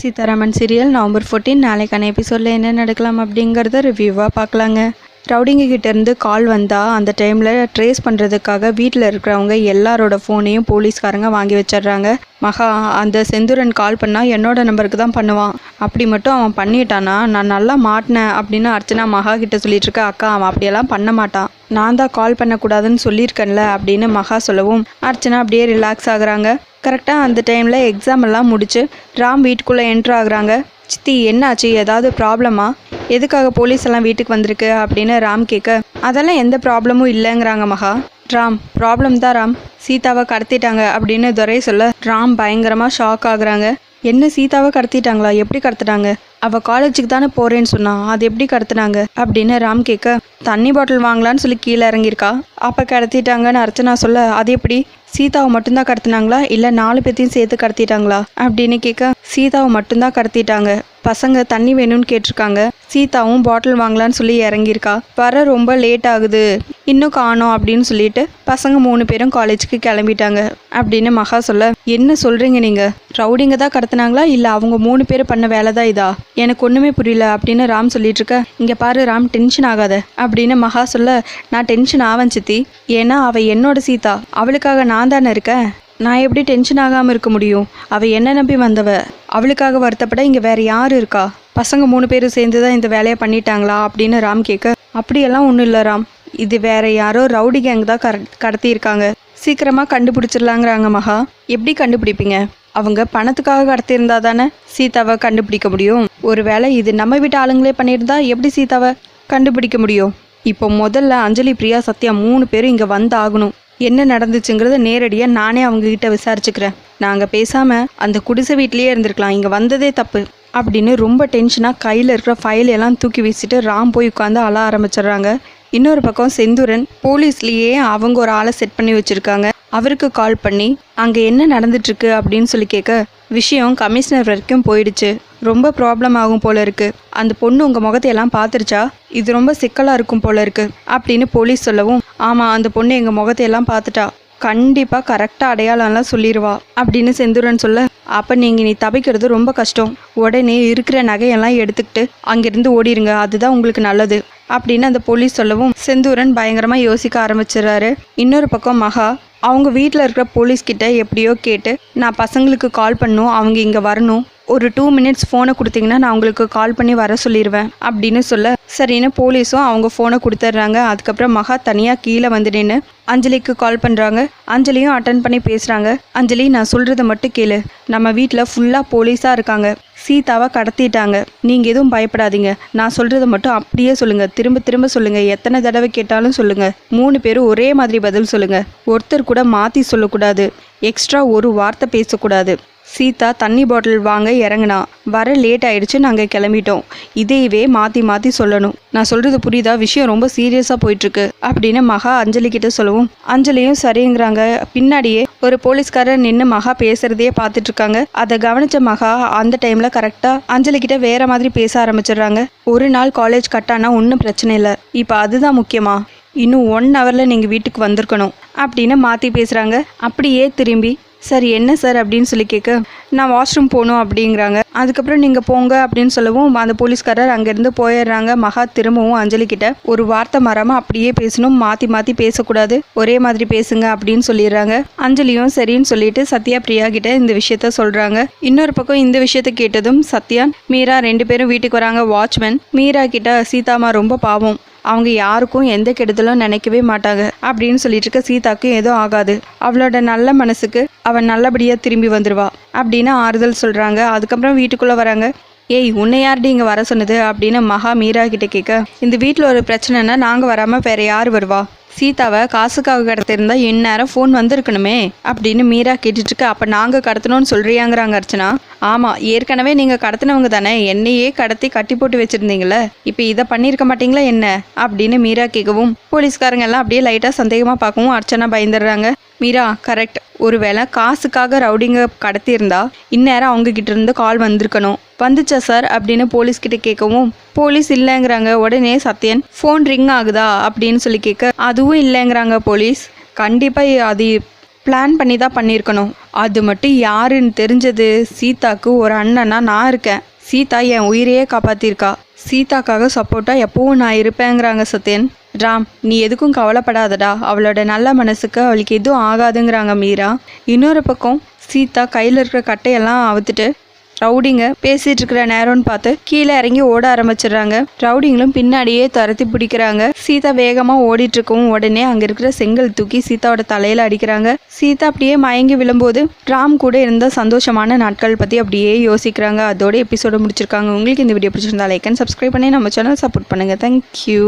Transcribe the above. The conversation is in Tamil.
சீதாராமன் சீரியல் நவம்பர் 14 நாளைக்கான எபிசோடில் என்ன நடக்கலாம் அப்படிங்கிறத ரிவ்யூவாக பார்க்கலாங்க. ரவுடிங்க கால் வந்தால் அந்த டைமில் ட்ரேஸ் பண்ணுறதுக்காக வீட்டில் இருக்கிறவங்க எல்லாரோட ஃபோனையும் போலீஸ்காரங்க வாங்கி வச்சிடுறாங்க. மகா அந்த செந்துரன் கால் பண்ணால் என்னோட நம்பருக்கு தான் பண்ணுவான். அப்படி மட்டும் அவன் பண்ணிட்டானா நான் நல்லா மாட்டினேன் அப்படின்னு அர்ச்சனா மகா கிட்ட சொல்லிட்டு இருக்க அக்கா அவன் அப்படியெல்லாம் பண்ண மாட்டான். நான் தான் கால் பண்ணக்கூடாதுன்னு சொல்லியிருக்கேன்ல அப்படின்னு மகா சொல்லவும். அர்ச்சனா அப்படியே ரிலாக்ஸ் ஆகுறாங்க. கரெக்டாக அந்த டைமில் எக்ஸாம் எல்லாம் முடிச்சு ராம் வீட்டுக்குள்ளே என்ட்ரு ஆகுறாங்க. சித்தி என்னாச்சு? ஏதாவது ப்ராப்ளமா எதுக்காக போலீஸ் எல்லாம் வீட்டுக்கு வந்திருக்கு? அப்படின்னு ராம் கேட்க அதெல்லாம் எந்த ப்ராப்ளமும் இல்லைங்கிறாங்க மகா. ராம் ப்ராப்ளம் தான் ராம். சீதாவை கடத்திட்டாங்க. அப்படின்னு துரை சொல்ல ராம் பயங்கரமாக ஷாக் ஆகுறாங்க. என்ன சீதாவை கடத்திட்டாங்களா? எப்படி கடத்திட்டாங்க அவள் காலேஜுக்கு தானே போகிறேன்னு சொன்னா அது எப்படி கடத்தினாங்க? அப்படின்னு ராம் கேட்க தண்ணி பாட்டில் வாங்கலான்னு சொல்லி கீழே இறங்கியிருக்கா. அப்போ கடத்திட்டாங்கன்னு அர்ச்சனா சொல்ல அது எப்படி? சீதாவை மட்டும்தான் கடத்தினாங்களா? இல்லை நாலு பேர்த்தையும் சேர்த்து கடத்திட்டாங்களா? அப்படின்னு கேட்க சீதாவை மட்டும்தான் கடத்திட்டாங்க. பசங்க தண்ணி வேணும்னு கேட்டிருக்காங்க. சீதாவும் பாட்டில் வாங்கலான்னு சொல்லி இறங்கியிருக்கா. வர ரொம்ப லேட் ஆகுது. இன்னும் காணோம் அப்படின்னு சொல்லிட்டு பசங்க மூணு பேரும் காலேஜுக்கு கிளம்பிட்டாங்க. அப்படின்னு மகா சொல்ல என்ன சொல்கிறீங்க நீங்கள் ரவுடிங்க தான் கடத்தினாங்களா? இல்லை அவங்க மூணு பேர் பண்ண வேலை தான் இதா? எனக்கு ஒன்றுமே புரியல. அப்படின்னு ராம் சொல்லிட்டு இருக்க இங்கே பாரு ராம் டென்ஷன் ஆகாத. அப்படின்னு மகா சொல்ல நான் டென்ஷன் ஆவன் சித்தி. ஏன்னா அவள் என்னோட சீதா. அவளுக்காக நான் தானே இருக்கேன். நான் எப்படி டென்ஷன் ஆகாமல் இருக்க முடியும்? அவள் என்ன நம்பி வந்தவ. அவளுக்காக வருத்தப்பட இங்கே வேற யார் இருக்கா? பசங்க மூணு பேரும் சேர்ந்து தான் இந்த வேலையை பண்ணிட்டாங்களா அப்படின்னு ராம் கேட்க அப்படியெல்லாம் ஒன்றும் இல்லை ராம். இது வேற யாரோ ரவுடி கேங் தான் கர கடத்தியிருக்காங்க. சீக்கிரமாக கண்டுபிடிச்சிடலாங்கிறாங்க மகா. எப்படி கண்டுபிடிப்பீங்க? அவங்க பணத்துக்காக கடத்தியிருந்தா தானே சீதாவை கண்டுபிடிக்க முடியும். ஒருவேளை இது நம்ம வீட்டு ஆளுங்களே பண்ணியிருந்தா எப்படி சீதாவை கண்டுபிடிக்க முடியும்? இப்போ முதல்ல அஞ்சலி பிரியா சத்யா மூணு பேரும் இங்கே வந்து ஆகணும். என்ன நடந்துச்சுங்கிறத நேரடியாக நானே அவங்கக்கிட்ட விசாரிச்சுக்கிறேன். நாங்கள் பேசாமல் அந்த குடிசை வீட்லேயே இருந்திருக்கலாம். இங்கே வந்ததே தப்பு அப்படின்னு ரொம்ப டென்ஷனாக கையில் இருக்கிற ஃபைல் எல்லாம் தூக்கி வீசிட்டு ராம் போய் உட்காந்து அழ ஆரம்பிச்சிடுறாங்க. இன்னொரு பக்கம் செந்தூரன் போலீஸ்லேயே அவங்க ஒரு ஆளை செட் பண்ணி வச்சுருக்காங்க. அவருக்கு கால் பண்ணி அங்கே என்ன நடந்துட்டுருக்கு அப்படின்னு சொல்லி கேட்க விஷயம் கமிஷனர் வரைக்கும் போயிடுச்சு. ரொம்ப ப்ராப்ளம் ஆகும் போல இருக்கு. அந்த பொண்ணு உங்கள் முகத்தையெல்லாம் பார்த்துருச்சா? இது ரொம்ப சிக்கலாக இருக்கும் போல இருக்கு. அப்படின்னு போலீஸ் சொல்லவும் ஆமாம் அந்த பொண்ணு எங்கள் முகத்தையெல்லாம் பார்த்துட்டா. கண்டிப்பாக கரெக்டாக அடையாளம்லாம் சொல்லிடுவா அப்படின்னு செந்தூரன் சொல்ல அப்போ நீங்கள் நீ தப்பிக்கிறது ரொம்ப கஷ்டம். உடனே இருக்கிற நகையெல்லாம் எடுத்துக்கிட்டு அங்கேருந்து ஓடிடுங்க அதுதான் உங்களுக்கு நல்லது. அப்படின்னு அந்த போலீஸ் சொல்லவும் செந்தூரன் பயங்கரமாக யோசிக்க ஆரம்பிச்சிடுறாரு. இன்னொரு பக்கம் மகா அவங்க வீட்டில் இருக்கிற போலீஸ்கிட்ட எப்படியோ கேட்டு நான் பசங்களுக்கு கால் பண்ணும் அவங்க இங்கே வரணும். ஒரு டூ மினிட்ஸ் ஃபோனை கொடுத்தீங்கன்னா நான் உங்களுக்கு கால் பண்ணி வர சொல்லிடுவேன் அப்படின்னு சொல்ல சரின்னு போலீஸும் அவங்க ஃபோனை கொடுத்துட்றாங்க. அதுக்கப்புறம் மகா தனியாக கீழே வந்து நின்று அஞ்சலிக்கு கால் பண்ணுறாங்க அஞ்சலியும் அட்டன் பண்ணி பேசுகிறாங்க அஞ்சலி நான் சொல்கிறத மட்டும் கேளு. நம்ம வீட்டில் ஃபுல்லாக போலீஸாக இருக்காங்க. சீதாவை கடத்திட்டாங்க. நீங்கள் எதுவும் பயப்படாதீங்க. நான் சொல்கிறத மட்டும் அப்படியே சொல்லுங்கள் திரும்ப திரும்ப சொல்லுங்கள் எத்தனை தடவை கேட்டாலும் சொல்லுங்கள் மூணு பேரும் ஒரே மாதிரி பதில் சொல்லுங்கள் ஒருத்தர் கூட மாற்றி சொல்லக்கூடாது. எக்ஸ்ட்ரா ஒரு வார்த்தை பேசக்கூடாது. சீதா தண்ணி பாட்டில் வாங்க இறங்குனா. வர லேட் ஆயிடுச்சு நாங்கள் கிளம்பிட்டோம். இதையவே மாற்றி மாற்றி சொல்லணும். நான் சொல்கிறது புரியுதா? விஷயம் ரொம்ப சீரியஸாக போயிட்டுருக்கு. அப்படின்னு மகா அஞ்சலி கிட்ட சொல்லவும். அஞ்சலியும் சரிங்கிறாங்க. பின்னாடியே ஒரு போலீஸ்காரர் நின்று மகா பேசுறதையே பார்த்துட்டு இருக்காங்க. அதை கவனிச்ச மகா அந்த டைமில் கரெக்டாக அஞ்சலி கிட்ட வேற மாதிரி பேச ஆரம்பிச்சிடுறாங்க. ஒரு நாள் காலேஜ் கட்டானா ஒன்றும் பிரச்சனை இல்லை. இப்போ அதுதான் முக்கியமா. இன்னும் ஒன் ஹவரில் நீங்கள் வீட்டுக்கு வந்திருக்கணும். அப்படின்னு மாற்றி பேசுகிறாங்க அப்படியே திரும்பி சார் என்ன சார் அப்படின்னு சொல்லி கேட்க நான் வாஷ்ரூம் போகணும் அப்படிங்கிறாங்க. அதுக்கப்புறம் நீங்கள் போங்க அப்படின்னு சொல்லவும் அந்த போலீஸ்காரர் அங்கேருந்து போயிடுறாங்க. மகா திரும்பவும் அஞ்சலி கிட்ட ஒரு வார்த்தை மறாமல் அப்படியே பேசணும் மாற்றி மாற்றி பேசக்கூடாது ஒரே மாதிரி பேசுங்க அப்படின்னு சொல்லிடுறாங்க. அஞ்சலியும் சரின்னு சொல்லிட்டு சத்யா பிரியா கிட்ட இந்த விஷயத்த சொல்கிறாங்க இன்னொரு பக்கம் இந்த விஷயத்த கேட்டதும் சத்யா மீரா ரெண்டு பேரும் வீட்டுக்கு வராங்க வாட்ச்மேன் மீரா கிட்ட சீதாமா ரொம்ப பாவம். அவங்க யாருக்கும் எந்த கெடுதலும் நினைக்கவே மாட்டாங்க. அப்படின்னு சொல்லிட்டு இருக்க சீதாக்கும் எதுவும் ஆகாது. அவளோட நல்ல மனசுக்கு அவன் நல்லபடியாக திரும்பி வந்துடுவா அப்படின்னு ஆறுதல் சொல்கிறாங்க அதுக்கப்புறம் வீட்டுக்குள்ளே வராங்க. ஏய் உன்னை யார்டி இங்கே வர சொன்னது? அப்படின்னு மகா மீரா கிட்ட கேட்க இந்த வீட்டில் ஒரு பிரச்சனைனா நாங்கள் வராமல் வேற யார் வருவா? சீதாவை காசுக்காக கடத்திருந்தா இந்நேரம் ஃபோன் வந்திருக்கணுமே? அப்படின்னு மீரா கேட்டுட்டு இருக்க அப்போ நாங்கள் கடத்தணும்னு சொல்கிறியாங்கிறாங்க அர்ச்சனா. ஆமாம் ஏற்கனவே நீங்கள் கடத்தினவங்க தானே. என்னையே கடத்தி கட்டி போட்டு வச்சுருந்தீங்களே இப்போ இதை பண்ணியிருக்க மாட்டீங்களா என்ன? அப்படின்னு மீரா கேட்கவும் போலீஸ்காரங்க எல்லாம் அப்படியே லைட்டாக சந்தேகமாக பார்க்கவும் அர்ச்சனா பயந்துடுறாங்க. மீரா கரெக்ட் ஒருவேளை காசுக்காக ரவுடிங்க கடத்தியிருந்தா இந்நேரம் அவங்க கிட்ட இருந்து கால் வந்திருக்கணும். வந்துச்சா சார்? அப்படின்னு போலீஸ் கிட்ட கேட்கவும் போலீஸ் இல்லைங்கிறாங்க. உடனே சத்யன் ஃபோன் ரிங் ஆகுதா? அப்படின்னு சொல்லி கேட்க அதுவும் இல்லைங்கிறாங்க போலீஸ். கண்டிப்பாக அது பிளான் பண்ணி தான் பண்ணியிருக்கணும். அது மட்டும் யாருன்னு தெரிஞ்சது சீதாக்கு ஒரு அண்ணனா நான் இருக்கேன். சீதா என் உயிரையே காப்பாத்திருக்கா. சீதாக்காக சப்போர்ட்டாக எப்பவும் நான் இருப்பேங்கிறாங்க சத்யன். ராம் நீ எதுக்கும் கவலைப்படாதடா. அவளோட நல்ல மனசுக்கு அவளுக்கு எதுவும் ஆகாதுங்கிறாங்க மீரா. இன்னொரு பக்கம் சீதா கையில் இருக்கிற கட்டையெல்லாம் அவுத்துட்டு ரவுடிங்க பேசிட்டு இருக்கிற நேரம்னு பார்த்து கீழே இறங்கி ஓட ஆரம்பிச்சிடுறாங்க. ரவுடிங்களும் பின்னாடியே துரத்தி பிடிக்கிறாங்க. சீதா வேகமாக ஓடிட்டு இருக்கவும் உடனே அங்கே இருக்கிற செங்கல் தூக்கி சீதாவோட தலையில் அடிக்கிறாங்க. சீதா அப்படியே மயங்கி விழும்போது ராம் கூட இருந்த சந்தோஷமான நாட்கள் பற்றி அப்படியே யோசிக்கிறாங்க. அதோட எபிசோட முடிச்சிருக்காங்க. உங்களுக்கு இந்த வீடியோ பிடிச்சிருந்தா லைக் அண்ட் சப்ஸ்கிரைப் பண்ணி நம்ம சேனல் சப்போர்ட் பண்ணுங்க. தேங்க்யூ